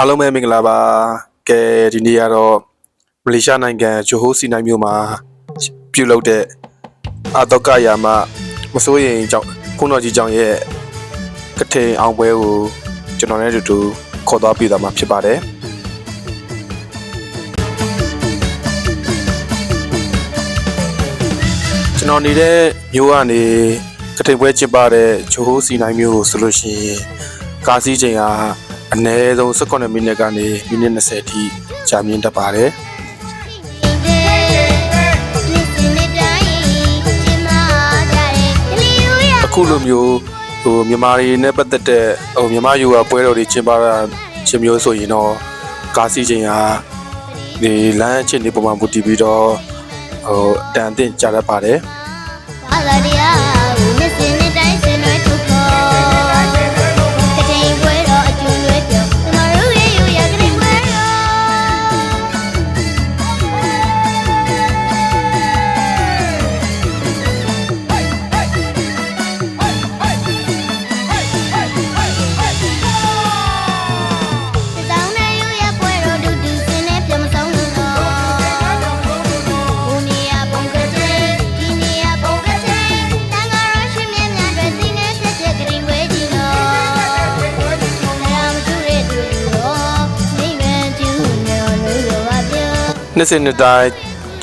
အားလုံးပဲမင်္ဂလာပါကဲဒီနေ့ကတော့မလေးရှားနိုင်ငံဂျိုဟိုစီနိုင်မြို့မှာပြုလုပ်တဲ့အတော့ကရာမမစိုးရင်ကြောင့်ခုတော်ကြီးကြောင့်ရဲ့ကထိန်အောင်ပွဲကိုကျွန်တော်နဲ့အတူတူခေါ်သွားပြသွားမှာဖြစ်ပါတယ်ကျွန်တော်နေတဲ့မြို့ကနေကထိန်ပွဲကျင်းပတဲ့ဂျိုဟိုစီနိုင်မြို့ကိုဆိုလို့ရှိရင်ကားစီးချိန်က အနည်းဆုံး18မိနစ်ကနေမိနစ်20အထိကြာမြင့်တတ်ပါတယ်အခုလိုမျိုးဟိုမြန်မာတွေနဲ့ပတ်သက်တဲ့ဟိုမြန်မာယူကပွဲတော်တွေကျင်းပတာချင်းမျိုးဆိုရင်တော့ကားစီးချိန်ဟာဒီလမ်းအချင်းတွေပုံမှန်ပူတည်ပြီးတော့ဟိုအတန်အသင့်ကြာတတ်ပါတယ် နှစ်စဉ်နှစ်တိုင်း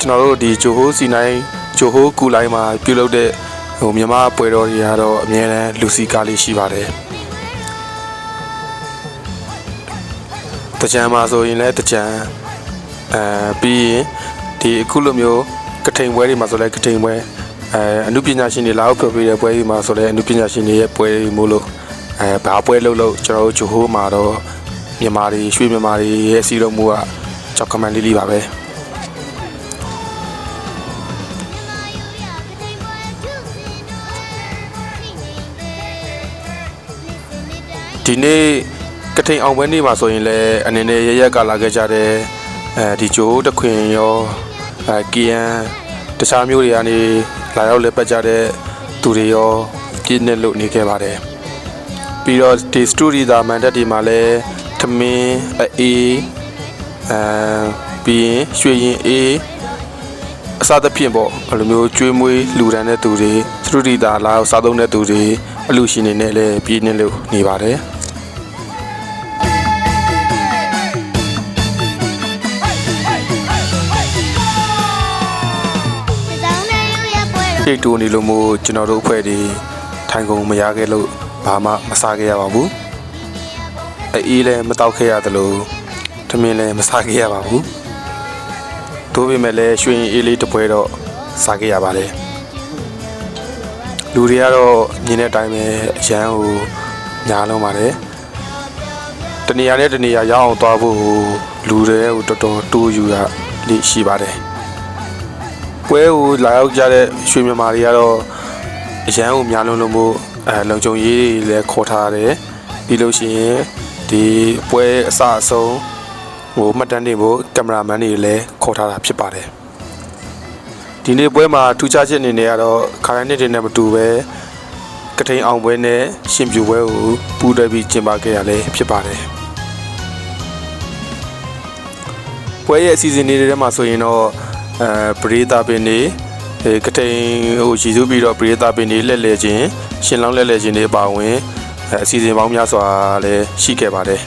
ကျွန်တော်တို့ဒီဂျိုဟိုစီနိုင်ဂျိုဟိုကူလိုင်းမှာပြုလုပ်တဲ့ဟိုမြန်မာပွဲတော်တွေကတော့အများနဲ့လူစီကားလေးရှိပါတယ်တကြံမှာဆိုရင်လည်းတကြံအဲပြီးရင်ဒီအခုလိုမျိုးကထိန်ပွဲတွေမှာဆိုလည်းကထိန်ပွဲအဲအမှုပညာရှင်တွေလာအောင်ဖျော်ဖြေတဲ့ပွဲတွေမှာဆိုလည်းအမှုပညာရှင်တွေရဲ့ပွဲတွေမို့လို့အဲဘာပွဲလုပ်လို့ကျွန်တော်တို့ဂျိုဟိုမှာတော့မြန်မာတွေရွှေမြန်မာတွေရဲ့စီလုံးမှုကကြောက်ကမန်လေးလေးပါပဲ ဒီနေ့ကထိန်အောင်ပွဲနေ့မှာဆိုရင်လည်းအနေနဲ့ရရက်ကလာခဲ့ကြတဲ့အဲဒီဂျိုးတခွင်ရောအဲကီယန်တခြားမျိုးတွေကနေလာရောက်လက်ပတ်ကြတဲ့သူတွေရောပြည့်နေလို့နေခဲ့ပါတယ်ပြီးတော့ဒီစတူဒီသာမန်တက်ဒီမှာလည်းသမင်းအေးအဲပြီးရင်ရွှေရင်အေးအစသဖြင့်ပေါ့ဘယ်လိုမျိုးကျွေးမွေးလူဒန်းတဲ့သူတွေစတူဒီသာလာရောက်စားသုံးတဲ့သူတွေအလူရှင်တွေနဲ့လည်းပြည့်နေလို့နေပါတယ် ထိတ်တူနေလို့မို့ကျွန်တော်တို့အဖွဲ့ဒီထိုင်ကုန်မရခဲ့လို့ဘာမှမစားခဲ့ရပါဘူးအေးလည်းမတောက်ခဲ့ရသလိုထမင်းလည်းမစားခဲ့ရပါဘူးသို့ပေမဲ့လည်းရွှေရင်အေးလေးတစ်ပွဲတော့စားခဲ့ရပါတယ်လူတွေကတော့မြင်တဲ့အတိုင်းပဲအရန်ကိုညားလုံးပါတယ်တနေရာနဲ့တနေရာရောက်အောင်သွားဖို့လူတွေကိုတော်တော်တိုးယူရလိရှိပါတယ် ပွဲကိုလာရောက်ကြတဲ့ရွှေမြန်မာတွေကတော့အရန်ကိုများလုံးလုံးမို့အဲလုံခြုံရေးတွေလည်းခေါ်ထားတယ်ပြီးလို့ရှိရင်ဒီပွဲအစအဆုံးဟိုမှတ်တမ်းတွေဖို့ကင်မရာမန်တွေလည်းခေါ်ထားတာဖြစ်ပါတယ်ဒီနေ့ပွဲမှာထူးခြားချက်အနေနဲ့ကတော့ခါတိုင်းနေ့တွေနဲ့မတူပဲကထိန်အောင်ပွဲနဲ့ရှင်ပြူပွဲကိုပူးတွဲပြီးကျင်းပခဲ့ရလဲဖြစ်ပါတယ်ပွဲရဲ့အစီအစဉ်တွေထဲမှာဆိုရင်တော့ အဲပရိသပင်နေကတိန်ဟိုရည်စူးပြီးတော့ပရိသပင်နေလှည့်လည်ခြင်းရှင်လောင်းလှည့်လည်ခြင်းတွေအပါအဝင်အစီအစဉ်ပေါင်းများစွာလည်းရှိခဲ့ပါတယ်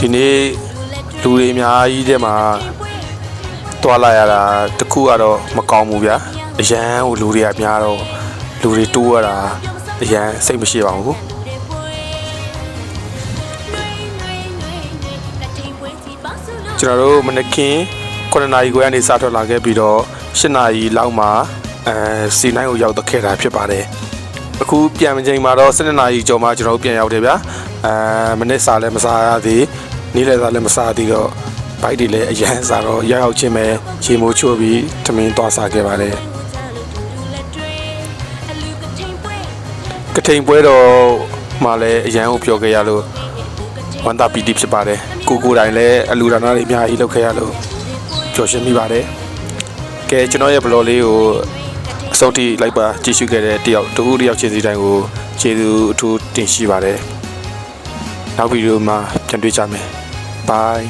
ဒီနေ့လူတွေအများကြီးတဲ့မှာ တွာလာရတာတခုကတော့မကောင်းဘူးဗျာအရန်ဟိုလူတွေကများတော့လူတွေတိုးရတာအရန်စိတ်မရှိပါဘူးကျွန်တော်တို့မနက်ခင်း9နာရီခွဲကနေစထွက်လာခဲ့ပြီးတော့10နာရီလောက်မှာအဲစီနိုင်ကိုရောက်တော့ခဲ့တာဖြစ်ပါတယ်အခုပြန်မချိန်မှာတော့12နာရီကျော်မှကျွန်တော်တို့ပြန်ရောက်တယ်ဗျာအဲမနေ့စာလည်းမစားရသေးနေ့လည်စာလည်းမစားသေးတော့ ဘိုက်တွေလည်းအရန်စားတော့ရောက်ရောက်ချင်းပဲခြေမိုးချိုးပြီးထမင်းသွားစားခဲ့ပါတယ်ကထိန်ပွဲတော်မှာလည်းအရန်ကိုပြောခဲ့ရလို့ဝမ်းသာပီတိဖြစ်ပါတယ်အကိုကိုယ်တိုင်လည်းအလူဒါနာတွေအများကြီးလုပ်ခဲ့ရလို့ပျော်ရွှင်မိပါတယ်ကဲကျွန်တော်ရဲ့ blog လေးကိုအဆုံးထိလိုက်ပါကြည့်ရှုခဲ့တဲ့တယောက်တစ်ခုတစ်ယောက်ချင်းစီတိုင်းကိုကျေးဇူးအထူးတင်ရှိပါတယ်နောက်ဗီဒီယိုမှာပြန်တွေ့ကြမယ် bye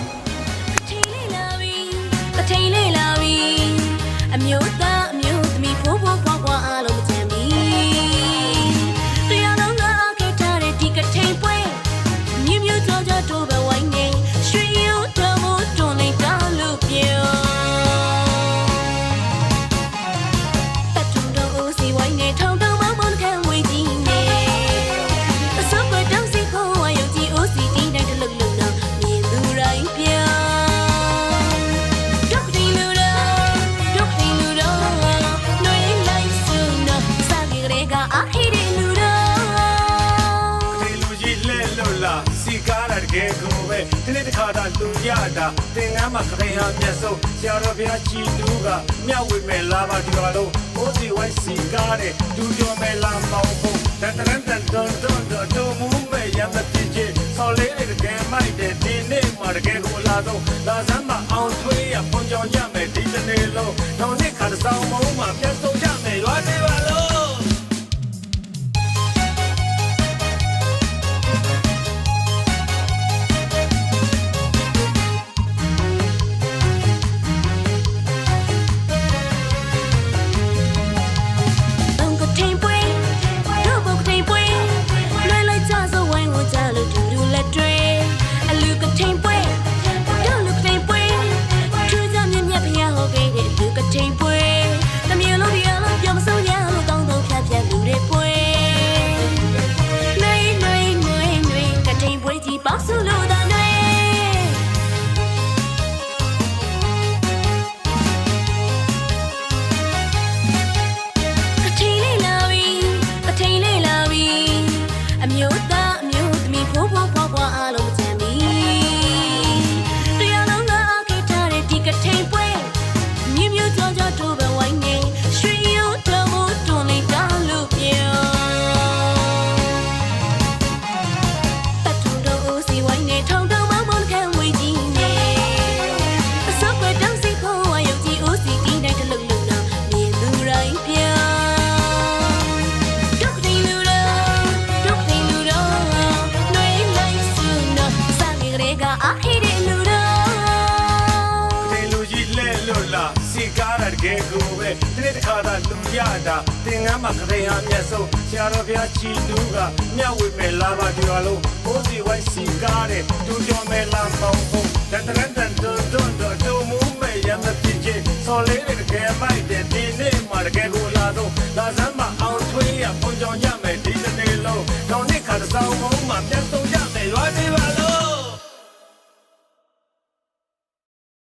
လဲလို့လားစီကားတာတကယ်ကိုပဲဒီနေ့တစ်ခါသာလူရတာသင်္ကန်းမှာခရင်ဟာမျက်စုံဆရာတော်ဘုရားကြည်လူကမြတ်ဝေမဲ့လာပါဒီတော်လုံးဘိုးစီဝိုင်းစီကားတဲ့ဒူကျော်မဲ့လာမောင်းဖို့တန်တန်တန်တန်တန်တန်တူမူမဲ့ရမပြည့်ချေဆော်လေးတကယ်မိုက်တဲ့ဒီနေ့မှာတကယ်ကိုလာတော့လာစမ်း ကားတာတကယ်ကိုပဲဒီနေ့တစ်ခါသာလူရတာသင်္ကန်းမှာခရင်ဟာမျက်စုံဆရာတော်ဘုရားကြည်လူကမြတ်ဝေမဲ့လာပါဒီတော်လုံးဘိုးစီဝိုင်းစီကားတဲ့ဒူကျော်မဲ့လာမောင်းဖို့တန်တန်တန်တန်တန်တန်တူမူမဲ့ရမပြည့်ချေဆော်လေးတကယ်မိုက်တဲ့ဒီနေ့မှာတကယ်ကိုလာတော့လာစမ်းမအောင်ထွေးရပွန်ကြောင်ရမ